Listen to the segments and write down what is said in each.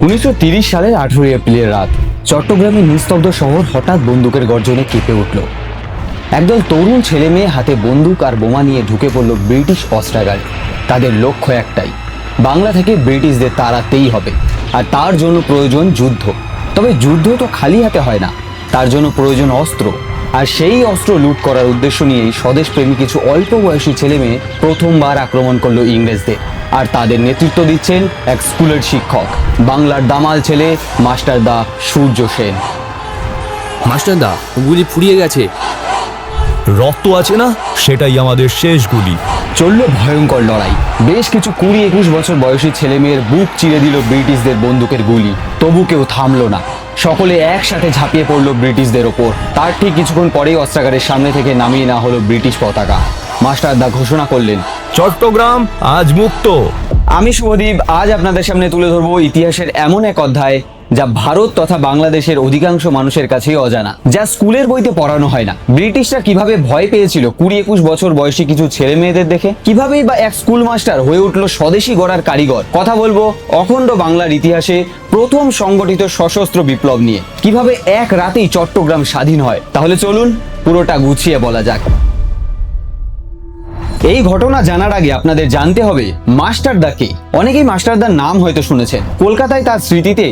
উনিশশো সালের আঠেরোই এপ্রিলের রাত চট্টগ্রামের নিস্তব্ধ শহর হঠাৎ বন্দুকের গর্জনে কেঁপে উঠল। একদল তরুণ ছেলে মেয়ে হাতে বন্দুক আর বোমা নিয়ে ঢুকে পড়ল ব্রিটিশ অস্ত্রাগারে। তাদের লক্ষ্য একটাই, বাংলা থেকে ব্রিটিশদের তাড়াতেই হবে। আর তার জন্য প্রয়োজন যুদ্ধ। তবে যুদ্ধ তো খালি হাতে হয় না, তার জন্য প্রয়োজন অস্ত্র। আর সেই অস্ত্র লুট করার উদ্দেশ্য নিয়েই স্বদেশপ্রেমী কিছু অল্প বয়সী ছেলে মেয়ে প্রথমবার আক্রমণ করল ইংরেজদের। আর তাদের নেতৃত্ব দিচ্ছেন এক স্কুলের শিক্ষক। বাংলার দামাল ছেলে মাস্টার দা সূর্য সেন। মাস্টারদা গুলি ফুরিয়ে গেছে। রক্ত আছে না? সেটাই আমাদের শেষ গুলি। চলল ভয়ঙ্কর লড়াই। বেশ কিছু কুড়ি একুশ বছর বয়সী ছেলে মেয়ের বুক চিরে দিল ব্রিটিশদের বন্দুকের গুলি। তবু কেউ থামলো না। সকলে একসাথে ঝাঁপিয়ে পড়ল ব্রিটিশদের ওপর। তার ঠিক কিছুক্ষণ পরেই অস্ত্রাগারের সামনে থেকে নামিয়ে না হলো ব্রিটিশ পতাকা। মাস্টারদা ঘোষণা করলেন চট্টগ্রাম আজ মুক্ত। আমি শুভদীপ, আজ আপনাদের সামনে তুলে ধরবো ইতিহাসের এমন এক অধ্যায় যা ভারত তথা বাংলাদেশের অধিকাংশ মানুষের কাছেই অজানা, যা স্কুলের বইতে পড়ানো হয় না। ব্রিটিশরা কীভাবে ভয় পেয়েছিল কুড়ি একুশ বছর বয়সী কিছু ছেলে মেয়েদের দেখে? কিভাবেই বা এক স্কুল মাস্টার হয়ে উঠল স্বদেশী গড়ার কারিগর? কথা বলব অখণ্ড বাংলার ইতিহাসে প্রথম সংগঠিত সশস্ত্র বিপ্লব নিয়ে। কীভাবে এক রাতেই চট্টগ্রাম স্বাধীন হয়? তাহলে চলুন পুরোটা গুছিয়ে বলা যাক। এই ঘটনা জানার আগে আপনাদের জানতে হবে মাস্টারদা কে। অনেকেই মাস্টারদার নাম হয়তো শুনেছেন। কলকাতায় তার স্মৃতিতে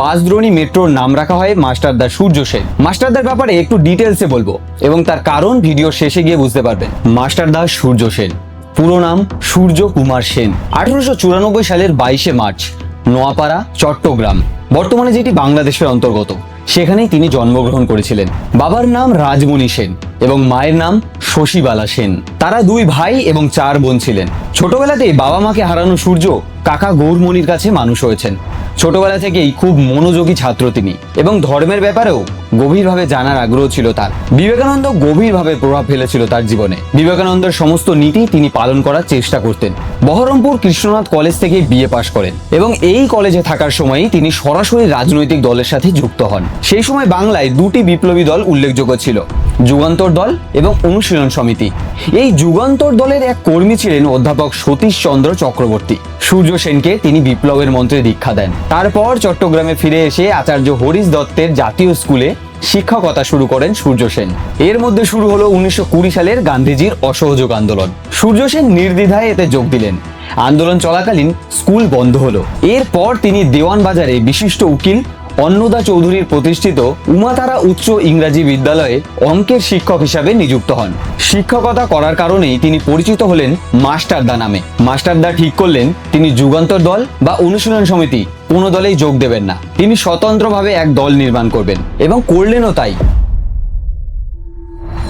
বাসদ্রোণী মেট্রোর নাম রাখা হয় মাস্টারদা সূর্য সেন। মাস্টারদার ব্যাপারে একটু ডিটেলসে বলব এবং তার কারণ ভিডিও শেষে গিয়ে বুঝতে পারবেন। মাস্টারদা সূর্য সেন। পুরো নাম সূর্য কুমার সেন। আঠারোশো চুরানব্বই সালের বাইশে মার্চ, নোয়াপাড়া, চট্টগ্রাম। বর্তমানে যেটি বাংলাদেশের অন্তর্গত। সেখানেই তিনি জন্মগ্রহণ করেছিলেন। বাবার নাম রাজমণি সেন এবং মায়ের নাম শশীবালা সেন। তারা দুই ভাই এবং চার বোন ছিলেন। ছোটবেলাতেই বাবা মাকে হারানো সূর্য কাকা গৌরমণির কাছে মানুষ হয়েছেন। ছোটবেলা থেকেই খুব মনোযোগী ছাত্র তিনি এবং ধর্মের ব্যাপারেও গভীরভাবে জানার আগ্রহ ছিল তার। বিবেকানন্দ গভীরভাবে প্রভাব ফেলেছিল তার জীবনে। বিবেকানন্দের সমস্ত নীতি তিনি পালন করার চেষ্টা করতেন। বহরমপুর কৃষ্ণনাথ কলেজ থেকে বিএ পাশ করেন এবং এই কলেজে থাকার সময়ই তিনি সরাসরি রাজনৈতিক দলের সাথে যুক্ত হন। সেই সময় বাংলায় দুটি বিপ্লবী দল উল্লেখযোগ্য ছিল। যুগান্তর দল এবং অনুশীলন সমিতি। এই যুগান্তর দলের এক কর্মী ছিলেন অধ্যাপক সতীশ চন্দ্র চক্রবর্তী। সূর্য সেনকে তিনি বিপ্লবের মন্ত্রে দীক্ষা দেন। তারপর চট্টগ্রামে ফিরে এসে আচার্য হরিশ দত্তের জাতীয় স্কুলে শিক্ষকতা শুরু করেন সূর্য সেন। এর মধ্যে শুরু হলো উনিশশো কুড়ি সালের গান্ধীজির অসহযোগ আন্দোলন। সূর্য সেন নির্দ্বিধায় এতে যোগ দিলেন। আন্দোলন চলাকালীন স্কুল বন্ধ হলো। এরপর তিনি দেওয়ান বাজারে বিশিষ্ট উকিল অন্নদা চৌধুরীর প্রতিষ্ঠিত উমাতারা উচ্চ ইংরাজি বিদ্যালয়ে অঙ্কের শিক্ষক হিসাবে নিযুক্ত হন। শিক্ষকতা করার কারণেই তিনি পরিচিত হলেন মাস্টারদা নামে। মাস্টারদা ঠিক করলেন, তিনি যুগান্তর দল বা অনুশীলন সমিতি, কোনো দলেই যোগ দেবেন না। তিনি স্বতন্ত্রভাবে এক দল নির্মাণ করবেন এবং করলেনও তাই।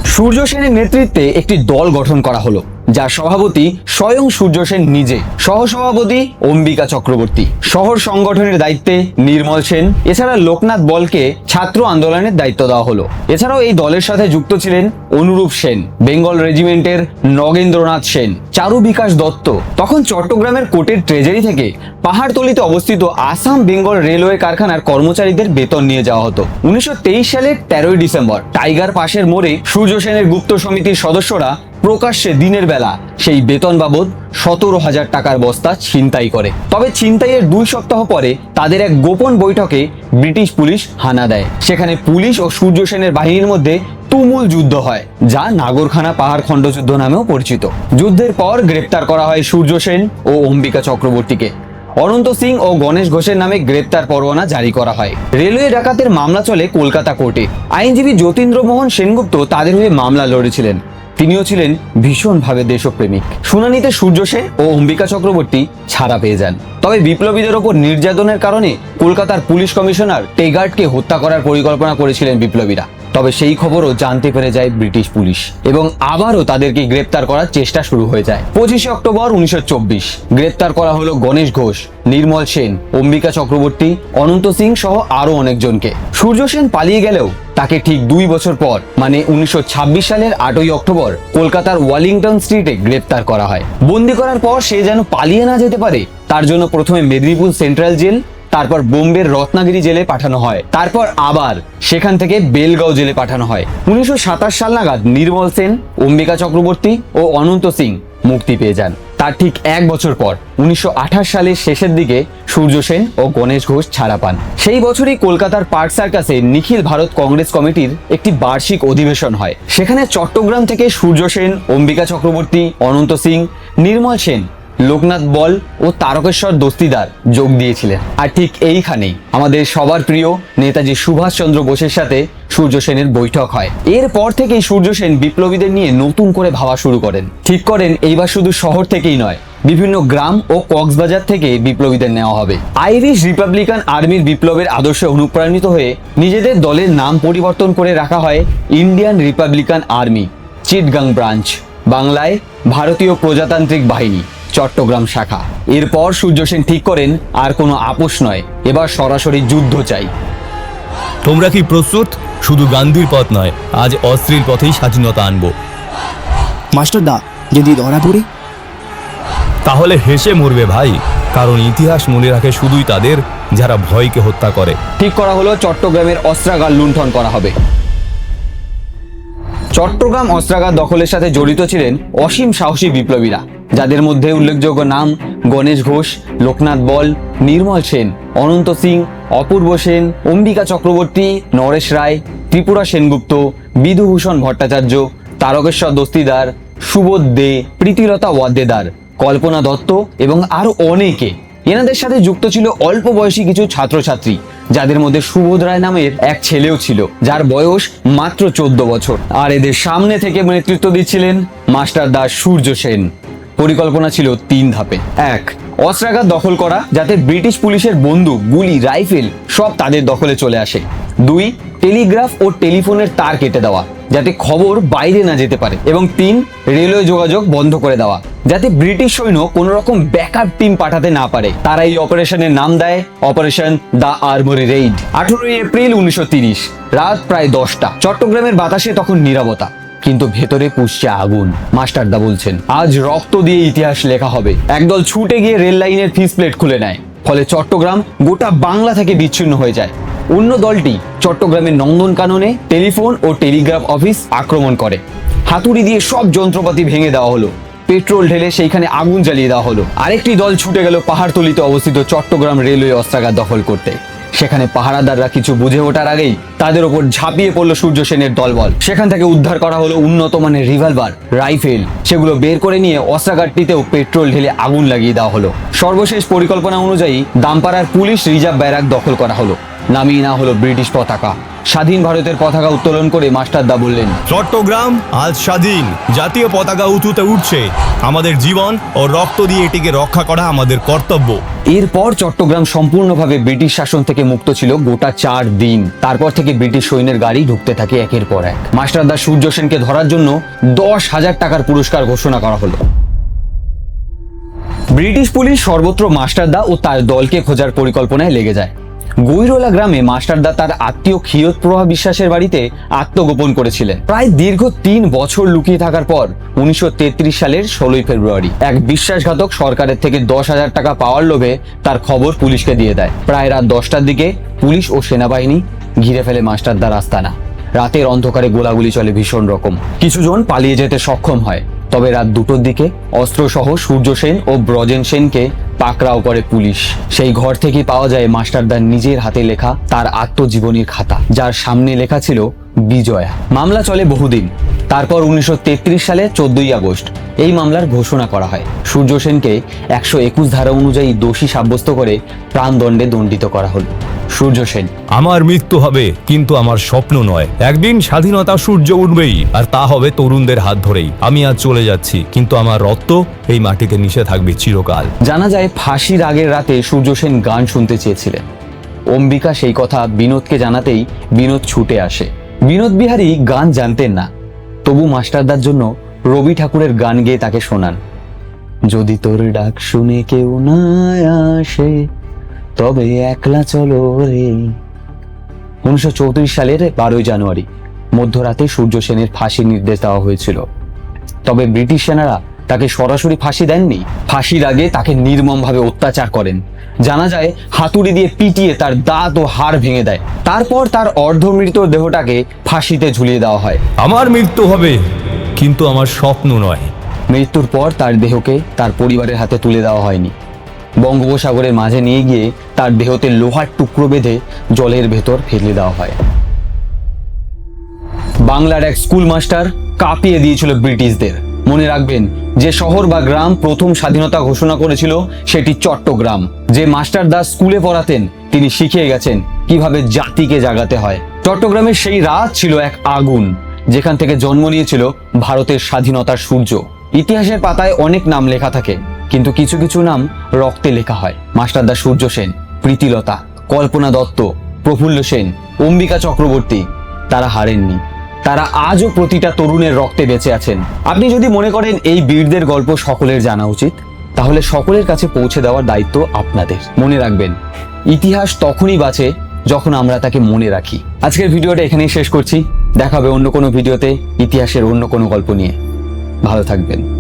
সূর্য সেনের নেতৃত্বে একটি দল গঠন করা হলো। যার সভাপতি স্বয়ং সূর্য সেন নিজে। সহসভাপতি অম্বিকা চক্রবর্তী। শহর সংগঠনের দায়িত্বে নির্মল সেন। এছাড়া লোকনাথ বলকে ছাত্র আন্দোলনের দায়িত্ব দেওয়া হলো। এছাড়াও এই দলের সাথে যুক্ত ছিলেন অনুরূপ সেন, বেঙ্গল রেজিমেন্টের নগেন্দ্রনাথ সেন, চারু বিকাশ দত্ত। তখন চট্টগ্রামের কোর্টের ট্রেজারি থেকে পাহাড়তলিতে অবস্থিত আসাম বেঙ্গল রেলওয়ে কারখানার কর্মচারীদের বেতন নিয়ে যাওয়া হতো। উনিশশো তেইশ সালের তেরোই ডিসেম্বর, টাইগার পাশের মোড়ে সূর্য সেনের গুপ্ত সমিতির সদস্যরা প্রকাশ্যে দিনের বেলা সেই বেতন বাবদ সতেরো হাজার টাকার বস্তা ছিনতাই করে। তবে ছিনতাইয়ের দুই সপ্তাহ পরে তাদের এক গোপন বৈঠকে ব্রিটিশ পুলিশ হানা দেয়। সেখানে পুলিশ ও সূর্য সেনের বাহিনীর মধ্যে তুমুল যুদ্ধ হয়, যা নাগরখানা পাহাড় খণ্ডযুদ্ধ নামেও পরিচিত। যুদ্ধের পর গ্রেপ্তার করা হয় সূর্য সেন ও অম্বিকা চক্রবর্তীকে। অনন্ত সিং ও গণেশ ঘোষের নামে গ্রেপ্তার পরোয়ানা জারি করা হয়। রেলওয়ে ডাকাতের মামলা চলে কলকাতা কোর্টে। আইনজীবী যতীন্দ্র মোহন সেনগুপ্ত তাদের হয়ে মামলা লড়েছিলেন। তিনিও ছিলেন ভীষণভাবে দেশপ্রেমিক। শুনানিতে সূর্য সেন ও অম্বিকা চক্রবর্তী ছাড়া পেয়ে যান। তবে বিপ্লবীদের ওপর নির্যাতনের কারণে কলকাতার পুলিশ কমিশনার টেগার্টকে হত্যা করার পরিকল্পনা করেছিলেন বিপ্লবীরা। তবে সেই খবরও জানতে পেরে যায় ব্রিটিশ পুলিশ। এবং আবারও তাদেরকে গ্রেপ্তার করার চেষ্টা শুরু হয়ে যায়। পঁচিশে অক্টোবর উনিশশো চব্বিশ, গ্রেপ্তার করা হলো গণেশ ঘোষ, নির্মল সেন, অম্বিকা চক্রবর্তী, অনন্ত সিং সহ আরও অনেকজনকে। সূর্য সেন পালিয়ে গেলেও তাকে ঠিক দুই বছর পর মানে উনিশশো ছাব্বিশ সালের আটই অক্টোবর, কলকাতার ওয়ালিংটন স্ট্রিটে গ্রেপ্তার করা হয়। বন্দি করার পর সে যেন পালিয়ে না যেতে পারে, তার জন্য প্রথমে মেদিনীপুর সেন্ট্রাল জেল তারপর বোম্বের রত্নাগিরি জেলে পাঠানো হয়। তারপর আবার সেখান থেকে বেলগাঁও জেলে পাঠানো হয়। উনিশশো সাতাশ সাল নাগাদ নির্মল সেন, অম্বিকা চক্রবর্তী ও অনন্ত সিং মুক্তি পেয়ে যান। তার ঠিক এক বছর পর উনিশশো সালের শেষের দিকে সূর্য সেন ও গণেশ ঘোষ ছাড়া পান। সেই বছরই কলকাতার পার্ক সার্কাসে নিখিল ভারত কংগ্রেস কমিটির একটি বার্ষিক অধিবেশন হয়। সেখানে চট্টগ্রাম থেকে সূর্য সেন, অম্বিকা চক্রবর্তী, অনন্ত সিং, নির্মল সেন লোকনাথ বল ও তারকেশ্বর দস্তিদার যোগ দিয়েছিলেন। আর ঠিক এইখানেই আমাদের সবার প্রিয় নেতাজি সুভাষচন্দ্র বোসের সাথে সূর্য সেনের বৈঠক হয়। এরপর থেকেই সূর্য সেন বিপ্লবীদের নিয়ে নতুন করে ভাবা শুরু করেন। ঠিক করেন, এইবার শুধু শহর থেকেই নয়, বিভিন্ন গ্রাম ও কক্সবাজার থেকে বিপ্লবীদের নেওয়া হবে। আইরিশ রিপাবলিকান আর্মির বিপ্লবের আদর্শে অনুপ্রাণিত হয়ে নিজেদের দলের নাম পরিবর্তন করে রাখা হয় Indian Republican Army, Chittagong branch, বাংলায় ভারতীয় প্রজাতান্ত্রিক বাহিনী। চট্টগ্রাম শাখা। এরপর সূর্য সেন ঠিক করেন আর কোনো আপোষ নয়। এবার সরাসরি যুদ্ধ চাই। তোমরা কি প্রস্তুত? শুধু গান্ধীর পথ নয় আজ অস্ত্রীর পথেই স্বাধীনতা আনব। মাস্টারদা যদি ধরা পড়ে? তাহলে হেসে মরবে ভাই কারণ ইতিহাস মনে রাখে শুধুই তাদের যারা ভয়কে হত্যা করে। ঠিক করা হলো চট্টগ্রামের অস্ত্রাগার লুণ্ঠন করা হবে। চট্টগ্রাম অস্ত্রাগার দখলের সাথে জড়িত ছিলেন অসীম সাহসী বিপ্লবীরা। যাদের মধ্যে উল্লেখযোগ্য নাম গণেশ ঘোষ, লোকনাথ বল, নির্মল সেন, অনন্ত সিং, অপূর্ব সেন, অম্বিকা চক্রবর্তী, নরেশ রায়, ত্রিপুরা সেনগুপ্ত বিধুভূষণ ভট্টাচার্য, তারকেশ্বর দস্তিদার, সুবোধ দে, প্রীতিলতা ওয়াদ্দেদার, কল্পনা দত্ত এবং আরও অনেকে। এনাদের সাথে যুক্ত ছিল অল্প বয়সী কিছু ছাত্রছাত্রী, যাদের মধ্যে সুবোধ রায় নামের এক ছেলেও ছিল, যার বয়স মাত্র চোদ্দ বছর। আর এদের সামনে থেকে নেতৃত্ব দিচ্ছিলেন মাস্টার দাস সূর্য সেন। পরিকল্পনা ছিল তিন ধাপে। এক অস্ত্রাগার দখল করা, যাতে ব্রিটিশ পুলিশের বন্দুক, গুলি, রাইফেল সব তাদের দখলে চলে আসে। দুই, টেলিগ্রাফ ও টেলিফোনের তার কেটে দেওয়া, যাতে খবর বাইরে না যেতে পারে। এবং তিন, রেলওয়ে যোগাযোগ বন্ধ করে দেওয়া, যাতে ব্রিটিশ সৈন্য কোনো রকম ব্যাকআপ টিম পাঠাতে না পারে। তারা এই অপারেশনের নাম দেয় অপারেশন দ্য আর্মরি রেইড। আঠেরোই এপ্রিল উনিশশো রাত প্রায় দশটা। চট্টগ্রামের বাতাসে তখন নীরবতা। কিন্তু ভেতরে পুষছে আগুন। মাস্টারদা বলছেন, আজ রক্ত দিয়ে ইতিহাস লেখা হবে। একদল ছুটে গিয়ে রেল লাইনের ফিস প্লেট খুলে নেয়। ফলে চট্টগ্রাম গোটা বাংলা থেকে বিচ্ছিন্ন হয়ে যায়। অন্য দলটি চট্টগ্রামের নন্দনকাননে টেলিফোন ও টেলিগ্রাফ অফিস আক্রমণ করে। হাতুড়ি দিয়ে সব যন্ত্রপাতি ভেঙে দেওয়া হলো। পেট্রোল ঢেলে সেইখানে আগুন জ্বালিয়ে দেওয়া হলো। আরেকটি দল ছুটে গেল পাহাড়তলিতে অবস্থিত চট্টগ্রাম রেলওয়ে অস্ত্রাগার দখল করতে। সেখানে পাহারাদাররা কিছু বুঝে ওঠার আগেই তাদের ওপর ঝাঁপিয়ে পড়ল সূর্য সেনের দলবল। সেখান থেকে উদ্ধার করা হলো উন্নত মানের রিভলভার, রাইফেল। সেগুলো বের করে নিয়ে অস্ত্রাগারটিতেও পেট্রোল ঢেলে আগুন লাগিয়ে দেওয়া হলো। সর্বশেষ পরিকল্পনা অনুযায়ী দামপাড়ার পুলিশ রিজার্ভ ব্যারাক দখল করা হলো। নামিয়ে না হলো ব্রিটিশ পতাকা। স্বাধীন ভারতের পতাকা উত্তোলন করে মাস্টারদা বললেন চট্টগ্রাম আজ স্বাধীন। জাতীয় পতাকা উঁচুতে উঠছে। আমাদের জীবন ও রক্ত দিয়ে এটিকে রক্ষা করা আমাদের কর্তব্য। এরপর চট্টগ্রাম সম্পূর্ণভাবে ব্রিটিশ শাসন থেকে মুক্ত ছিল গোটা চার দিন। তারপর থেকে ব্রিটিশ সৈন্যের গাড়ি ঢুকতে থাকে একের পর এক। মাস্টারদা সূর্য সেনকে ধরার জন্য দশ হাজার টাকার পুরস্কার ঘোষণা করা হলো। ব্রিটিশ পুলিশ সর্বত্র মাস্টারদা ও তার দলকে খোঁজার পরিকল্পনায় লেগে যায়। গৈরোলা গ্রামে মাস্টারদা তার আত্মীয় ক্ষীরত প্রভা বিশ্বাসের বাড়িতে আত্মগোপন করেছিলেন। প্রায় দীর্ঘ তিন বছর লুকিয়ে থাকার পর উনিশশো তেত্রিশ সালের ষোলোই ফেব্রুয়ারি এক বিশ্বাসঘাতক সরকারের থেকে দশ হাজার টাকা পাওয়ার লোভে তার খবর পুলিশকে দিয়ে দেয়। প্রায় রাত দশটার দিকে পুলিশ ও সেনাবাহিনী ঘিরে ফেলে মাস্টারদার আস্তানা। রাতের অন্ধকারে গোলাগুলি চলে ভীষণ রকম। কিছুজন পালিয়ে যেতে সক্ষম হয়। তবে রাত দুটোর দিকে অস্ত্রসহ সূর্য সেন ও ব্রজেন সেনকে পাকড়াও করে পুলিশ। সেই ঘর থেকে পাওয়া যায় মাস্টারদার নিজের হাতে লেখা তার আত্মজীবনীর খাতা, যার সামনে লেখা ছিল বিজয়া। মামলা চলে বহুদিন। তারপর উনিশশো তেত্রিশ সালে চোদ্দই আগস্ট এই মামলার ঘোষণা করা হয়। সূর্য সেনকে একশো একুশ ধারা অনুযায়ী দোষী সাব্যস্ত করে প্রাণদণ্ডে দণ্ডিত করা হলো। সূর্য সেন। আমার মৃত্যু হবে কিন্তু আমার স্বপ্ন নয়। একদিন স্বাধীনতা সূর্য উঠবেই আর তা হবে তরুণদের হাত ধরেই। আমি আজ চলে যাচ্ছি কিন্তু আমার রক্ত এই মাটিতে মিশে থাকবে চিরকাল। জানা যায় ফাঁসির আগের রাতে সূর্য সেন গান শুনতে চেয়েছিলেন। অম্বিকা সেই কথা বিনোদকে জানাতেই বিনোদ ছুটে আসে। বিনোদ বিহারী গান জানতেন না। তবু মাস্টারদার জন্য রবি ঠাকুরের গান গেয়ে তাকে শোনান। যদি তোর ডাক শুনে কেউ না আসে তবে একলা চলো রে। উনিশশো চৌত্রিশ সালের বারোই জানুয়ারি মধ্যরাতে সূর্য সেনের ফাঁসির নির্দেশ দেওয়া হয়েছিল। তবে ব্রিটিশ সেনারা তাকে সরাসরি ফাঁসি দেননি। ফাঁসির আগে তাকে নির্মমভাবে অত্যাচার করেন। জানা যায় হাতুড়ি দিয়ে পিটিয়ে তার দাঁত ও হাড় ভেঙে দেয়। তারপর তার অর্ধমৃত দেহটাকে ফাঁসিতে ঝুলিয়ে দেওয়া হয়। আমার মৃত্যু হবে কিন্তু আমার স্বপ্ন নয়। মৃত্যুর পর তার দেহকে তার পরিবারের হাতে তুলে দেওয়া হয়নি। বঙ্গোপসাগরের মাঝে নিয়ে গিয়ে তার দেহতে লোহার টুকরো বেঁধে জলের ভেতর ফেলে দেওয়া হয়। বাংলার এক স্কুল মাস্টার কাঁপিয়ে দিয়েছিল ব্রিটিশদের। মনে রাখবেন, যে শহর বা গ্রাম প্রথম স্বাধীনতা ঘোষণা করেছিল সেটি চট্টগ্রাম। যে মাস্টার দাস স্কুলে পড়াতেন, তিনি শিখিয়ে গেছেন কীভাবে জাতিকে জাগাতে হয়। চট্টগ্রামের সেই রাত ছিল এক আগুন, যেখান থেকে জন্ম নিয়েছিল ভারতের স্বাধীনতার সূর্য। ইতিহাসের পাতায় অনেক নাম লেখা থাকে। কিন্তু কিছু কিছু নাম রক্তে লেখা হয়। মাস্টারদা সূর্য সেন, প্রীতিলতা, কল্পনা দত্ত, প্রফুল্ল সেন, অম্বিকা চক্রবর্তী, তারা হারেননি। তারা আজও প্রতিটা তরুণের রক্তে বেঁচে আছেন। আপনি যদি মনে করেন এই বীরদের গল্প সকলের জানা উচিত, তাহলে সকলের কাছে পৌঁছে দেওয়ার দায়িত্ব আপনাদের। মনে রাখবেন, ইতিহাস তখনই বাঁচে যখন আমরা তাকে মনে রাখি। আজকের ভিডিওটা এখানেই শেষ করছি। দেখা হবে অন্য কোনো ভিডিওতে ইতিহাসের অন্য কোনো গল্প নিয়ে। ভালো থাকবেন।